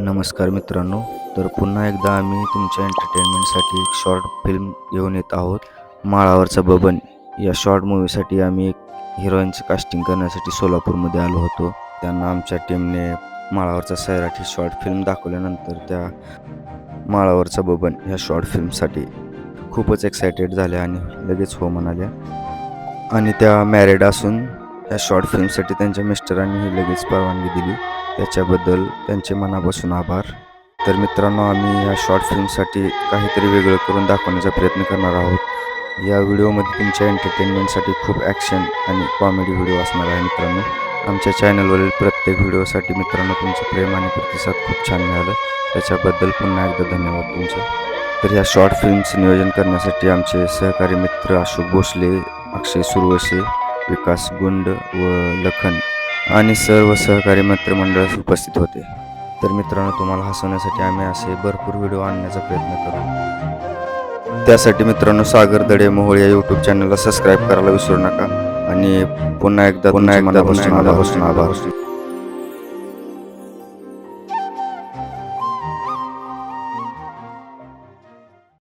नमस्कार मित्रांनो तर पुन्हा एकदा आम्ही तुमच्या एंटरटेनमेंटसाठी एक शॉर्ट फिल्म घेऊन येत आहोत. माळावरचा बबन या शॉर्ट मूवीसाठी आम्ही एक हिरोईनचं कास्टिंग करण्यासाठी सोलापूरमध्ये आलो होतो. त्यांना आमच्या टीमने माळावरचा सैराट ही शॉर्ट फिल्म दाखवल्यानंतर त्या माळावरचा बबन ह्या शॉर्ट फिल्मसाठी खूपच एक्सायटेड झाल्या आणि लगेच हो म्हणाल्या. आणि त्या मॅरिड असून ह्या शॉर्ट फिल्मसाठी त्यांच्या मिस्टरांनीही लगेच परवानगी दिली. त्याच्याबद्दल त्यांचे मनापासून आभार. तर मित्रांनो आम्ही या शॉर्ट फिल्मसाठी काहीतरी वेगळं करून दाखवण्याचा प्रयत्न करणार आहोत. या व्हिडिओमध्ये तुमच्या एंटरटेनमेंटसाठी खूप ॲक्शन आणि कॉमेडी व्हिडिओ असणार आहे मित्रांनो. आमच्या चॅनलवरील प्रत्येक व्हिडिओसाठी मित्रांनो तुमचं प्रेम आणि प्रतिसाद खूप छान मिळालं. त्याच्याबद्दल पुन्हा एकदा धन्यवाद तुमचं. तर या शॉर्ट फिल्मचं नियोजन करण्यासाठी आमचे सहकारी मित्र अशोक भोसले अक्षय सुरवसे विकास गुंड व लखन आणि सर्व सहकारी मित्रमंडळ उपस्थित होते. तर मित्रांनो तुम्हाला हसवण्यासाठी आम्ही असे भरपूर व्हिडिओ आणण्याचा प्रयत्न करू. त्यासाठी मित्रांनो सागर दडे मोहोळ या यूट्यूब चॅनलला सबस्क्राईब करायला विसरू नका. आणि पुन्हा एकदा पुन्हा एकदा आभार.